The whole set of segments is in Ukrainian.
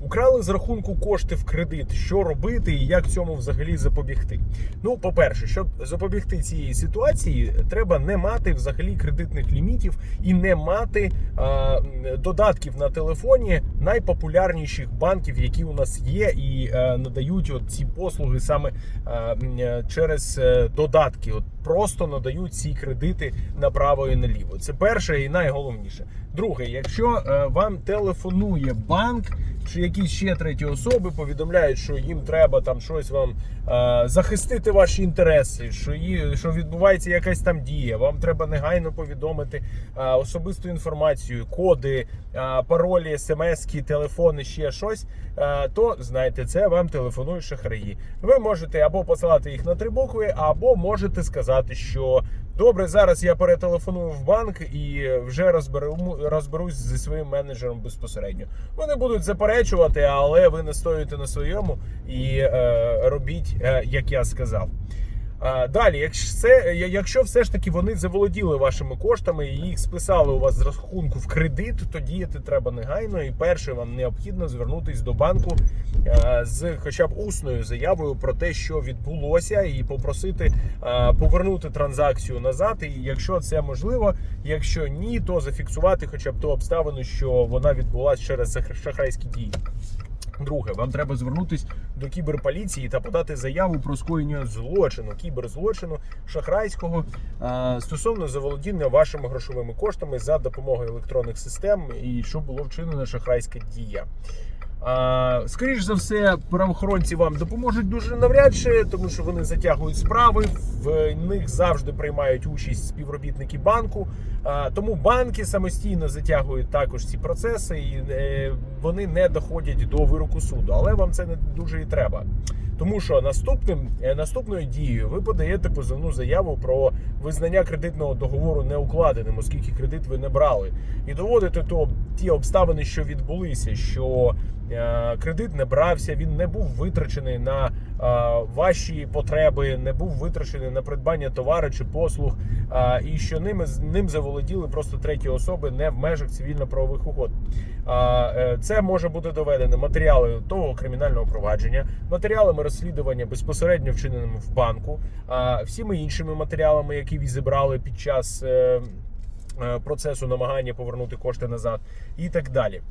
Украли з рахунку кошти в кредит. Що робити і як цьому взагалі запобігти? Ну, по-перше, щоб запобігти цієї ситуації, треба не мати взагалі кредитних лімітів і не мати а, додатків на телефоні найпопулярніших банків, які у нас є, і е, надають от ці послуги саме е, е, через е, додатки. От просто надають ці кредити направо і наліво. Це перше і найголовніше. Друге, якщо е, вам телефонує банк якісь ще треті особи, повідомляють, що їм треба там щось вам е, захистити ваші інтереси, що є, що відбувається якась там дія. Вам треба негайно повідомити е, особисту інформацію, коди, е, паролі, смски, телефони, ще щось. е, то знайте, це вам телефонують шахраї. Ви можете або посилати їх на три букви, або можете сказати, що добре, зараз я перетелефоную в банк і вже розберу, розберусь зі своїм менеджером безпосередньо. Вони будуть заперечувати, але ви настоюєте на своєму і е, робіть, е, як я сказав. Далі, якщо це, якщо все ж таки вони заволоділи вашими коштами і їх списали у вас з рахунку в кредит, то діяти треба негайно. І перше, вам необхідно звернутись до банку е, з хоча б усною заявою про те, що відбулося, і попросити е, повернути транзакцію назад. І якщо це можливо, якщо ні, то зафіксувати хоча б ту обставину, що вона відбулася через шахрайські дії. Друге, вам треба звернутись до кіберполіції та подати заяву про скоєння злочину, кіберзлочину шахрайського е, стосовно заволодіння вашими грошовими коштами за допомогою електронних систем і що було вчинено шахрайська дія. А, скоріш за все, правоохоронці вам допоможуть дуже навряд чи, тому що вони затягують справи. В них завжди приймають участь співробітники банку. Тому банки самостійно затягують також ці процеси, і е, вони не доходять до вироку суду. Але вам це не дуже і треба. Тому що наступним е, наступною дією ви подаєте позовну заяву про визнання кредитного договору неукладеним, оскільки кредит ви не брали, і доводите то ті обставини, що відбулися, що е, кредит не брався, він не був витрачений на ваші потреби, не був витрачений на придбання товару чи послуг, і що ними ним заволоділи просто треті особи не в межах цивільно-правових угод. Е, Це може бути доведено матеріали того кримінального провадження, матеріалами розслідування безпосередньо вчиненими в банку, всіми іншими матеріалами, які ви зібрали під час е, процесу намагання повернути кошти назад, і так далі.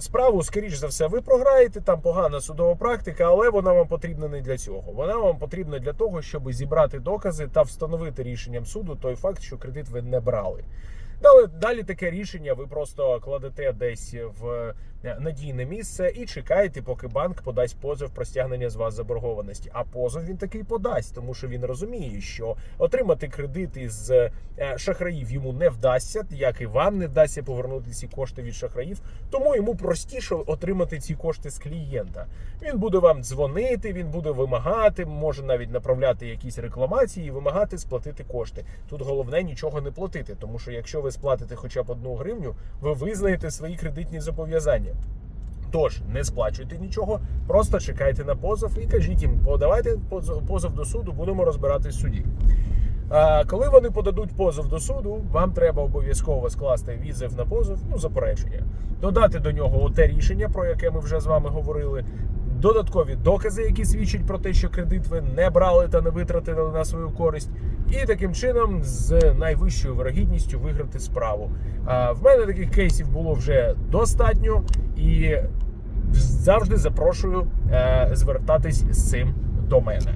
Справу, скоріш за все, ви програєте. Там погана судова практика, але вона вам потрібна не для цього. Вона вам потрібна для того, щоб зібрати докази та встановити рішенням суду той факт, що кредит ви не брали. Далі, далі таке рішення ви просто кладете десь в е, надійне місце і чекаєте, поки банк подасть позов про стягнення з вас заборгованості. А позов він такий подасть, тому що він розуміє, що отримати кредит із е, шахраїв йому не вдасться, як і вам не вдасться повернути ці кошти від шахраїв. Тому йому простіше отримати ці кошти з клієнта. Він буде вам дзвонити, він буде вимагати, може навіть направляти якісь рекламації і вимагати сплатити кошти. Тут головне нічого не платити, тому що якщо ви сплатите хоча б одну гривню, ви визнаєте свої кредитні зобов'язання. Тож не сплачуйте нічого, просто чекайте на позов і кажіть їм, подавайте позов до суду, будемо розбиратись в суді. Коли вони подадуть позов до суду, вам треба обов'язково скласти відзив на позов, ну заперечення, додати до нього те рішення, про яке ми вже з вами говорили. Додаткові докази, які свідчать про те, що кредит ви не брали та не витратили на свою користь, і таким чином з найвищою вирогідністю виграти справу. В мене таких кейсів було вже достатньо, і завжди запрошую е, звертатись з цим до мене.